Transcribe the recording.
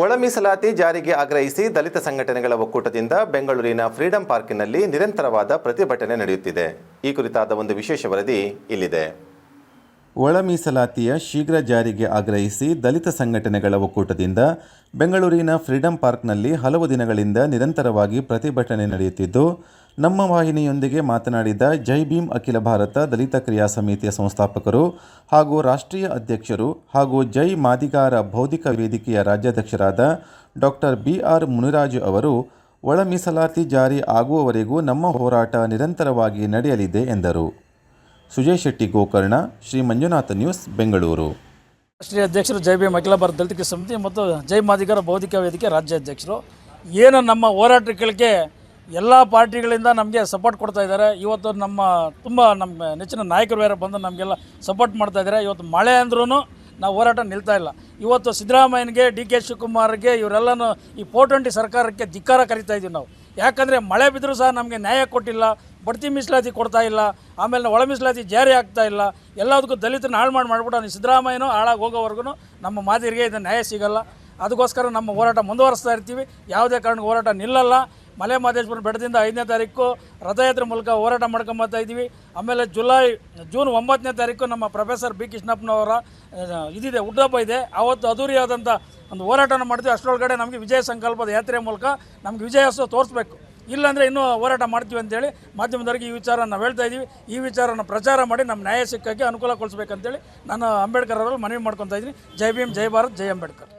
ಒಳ ಮೀಸಲಾತಿ ಜಾರಿಗೆ ಆಗ್ರಹಿಸಿ ದಲಿತ ಸಂಘಟನೆಗಳ ಒಕ್ಕೂಟದಿಂದ ಬೆಂಗಳೂರಿನ ಫ್ರೀಡಂ ಪಾರ್ಕಿನಲ್ಲಿ ನಿರಂತರವಾದ ಪ್ರತಿಭಟನೆ ನಡೆಯುತ್ತಿದೆ. ಈ ಕುರಿತಾದ ಒಂದು ವಿಶೇಷ ವರದಿ ಇಲ್ಲಿದೆ. ಒಳ ಮೀಸಲಾತಿಯ ಶೀಘ್ರ ಜಾರಿಗೆ ಆಗ್ರಹಿಸಿ ದಲಿತ ಸಂಘಟನೆಗಳ ಒಕ್ಕೂಟದಿಂದ ಬೆಂಗಳೂರಿನ ಫ್ರೀಡಂ ಪಾರ್ಕ್ನಲ್ಲಿ ಹಲವು ದಿನಗಳಿಂದ ನಿರಂತರವಾಗಿ ಪ್ರತಿಭಟನೆ ನಡೆಯುತ್ತಿದ್ದು, ನಮ್ಮ ವಾಹಿನಿಯೊಂದಿಗೆ ಮಾತನಾಡಿದ ಜೈ ಭೀಮ್ ಅಖಿಲ ಭಾರತ ದಲಿತ ಕ್ರಿಯಾ ಸಮಿತಿಯ ಸಂಸ್ಥಾಪಕರು ಹಾಗೂ ರಾಷ್ಟ್ರೀಯ ಅಧ್ಯಕ್ಷರು ಹಾಗೂ ಜೈ ಮಾದಿಗಾರ ಬೌದ್ಧಿಕ ವೇದಿಕೆಯ ರಾಜ್ಯಾಧ್ಯಕ್ಷರಾದ ಡಾಕ್ಟರ್ ಬಿ ಆರ್ ಮುನಿರಾಜು ಅವರು, ಒಳ ಮೀಸಲಾತಿ ಜಾರಿ ಆಗುವವರೆಗೂ ನಮ್ಮ ಹೋರಾಟ ನಿರಂತರವಾಗಿ ನಡೆಯಲಿದೆ ಎಂದರು. ಸುಜಯ್ ಶೆಟ್ಟಿ, ಗೋಕರ್ಣ, ಶ್ರೀ ಮಂಜುನಾಥ ನ್ಯೂಸ್, ಬೆಂಗಳೂರು. ರಾಷ್ಟ್ರೀಯ ಅಧ್ಯಕ್ಷರು ಜೈ ಭೀಮ್, ಅಖಿಲ ಭಾರತ ದಲಿತ ಸಮಿತಿ ಮತ್ತು ಜೈ ಮಾದಿಗರ ಬೌದ್ಧಿಕ ವೇದಿಕೆ ರಾಜ್ಯಾಧ್ಯಕ್ಷರು ಏನು ನಮ್ಮ ಹೋರಾಟಗಳಿಗೆ ಎಲ್ಲ ಪಾರ್ಟಿಗಳಿಂದ ನಮಗೆ ಸಪೋರ್ಟ್ ಕೊಡ್ತಾ ಇದ್ದಾರೆ. ಇವತ್ತು ನಮ್ಮ ತುಂಬ ನಮ್ಮ ನೆಚ್ಚಿನ ನಾಯಕರು ಬೇರೆ ಬಂದು ನಮಗೆಲ್ಲ ಸಪೋರ್ಟ್ ಮಾಡ್ತಾ ಇದ್ದಾರೆ. ಇವತ್ತು ಮಳೆ ಅಂದ್ರೂ ನಾವು ಹೋರಾಟ ನಿಲ್ತಾ ಇಲ್ಲ. ಇವತ್ತು ಸಿದ್ದರಾಮಯ್ಯನಿಗೆ, ಡಿ ಕೆ ಶಿವಕುಮಾರ್ಗೆ ಇವರೆಲ್ಲನೂ ಈ ಫೋರ್ ಸರ್ಕಾರಕ್ಕೆ ಧಿಕ್ಕಾರ ಕರಿತಾ ಇದ್ದೀವಿ ನಾವು. ಯಾಕಂದರೆ ಮಳೆ ಬಿದ್ದರೂ ಸಹ ನಮಗೆ ನ್ಯಾಯ ಕೊಟ್ಟಿಲ್ಲ. ಬಡ್ತಿ ಮೀಸಲಾತಿ ಕೊಡ್ತಾ ಇಲ್ಲ, ಆಮೇಲೆ ಒಳ ಮೀಸಲಾತಿ ಜಾರಿ ಆಗ್ತಾ ಇಲ್ಲ, ಎಲ್ಲದಕ್ಕೂ ದಲಿತನ ಹಾಳು ಮಾಡಿ ಮಾಡಿಬಿಟ್ಟು ಸಿದ್ದರಾಮಯ್ಯನೂ ಹಾಳಾಗಿ ಹೋಗೋವರೆಗೂ ನಮ್ಮ ಮಾದರಿಗೆ ಇದು ನ್ಯಾಯ ಸಿಗಲ್ಲ. ಅದಕ್ಕೋಸ್ಕರ ನಮ್ಮ ಹೋರಾಟ ಮುಂದುವರಿಸ್ತಾ ಇರ್ತೀವಿ. ಯಾವುದೇ ಕಾರಣಕ್ಕೆ ಹೋರಾಟ ನಿಲ್ಲಲ್ಲ. ಮಲೆ ಮಹದೇಶ್ವರ ಬೆಟ್ಟದಿಂದ ಐದನೇ ತಾರೀಕು ರಥಯಾತ್ರೆ ಮೂಲಕ ಹೋರಾಟ ಮಾಡ್ಕೊಂಬತ್ತಾ ಇದ್ದೀವಿ. ಆಮೇಲೆ ಜುಲೈ, ಜೂನ್ ಒಂಬತ್ತನೇ ತಾರೀಕು ನಮ್ಮ ಪ್ರೊಫೆಸರ್ ಬಿ ಕೃಷ್ಣಪ್ಪನವರ ಇದಿದೆ ಹುಟ್ಟುಹಬ್ಬ ಇದೆ. ಆವತ್ತು ಅದ್ದೂರಿಯಾದಂಥ ಒಂದು ಹೋರಾಟನ ಮಾಡ್ತೀವಿ. ಅಷ್ಟರೊಳಗಡೆ ನಮಗೆ ವಿಜಯ ಸಂಕಲ್ಪದ ಯಾತ್ರೆ ಮೂಲಕ ನಮಗೆ ವಿಜಯೋತ್ಸವ ತೋರಿಸ್ಬೇಕು. ಇಲ್ಲಾಂದರೆ ಇನ್ನೂ ಹೋರಾಟ ಮಾಡ್ತೀವಿ ಅಂತೇಳಿ ಮಾಧ್ಯಮದವರಿಗೆ ಈ ವಿಚಾರ ನಾವು ಹೇಳ್ತಾ ಇದ್ದೀವಿ. ಈ ವಿಚಾರನ ಪ್ರಚಾರ ಮಾಡಿ ನಮ್ಮ ನ್ಯಾಯ ಸಿಕ್ಕಕ್ಕೆ ಅನುಕೂಲಗೊಳಿಸ್ಬೇಕಂತೇಳಿ ನಾನು ಅಂಬೇಡ್ಕರ್ ಅವರಲ್ಲಿ ಮನವಿ ಮಾಡ್ಕೊತಾ ಇದ್ದೀನಿ. ಜೈ ಭೀಮ್, ಜೈ ಭಾರತ್, ಜೈ ಅಂಬೇಡ್ಕರ್.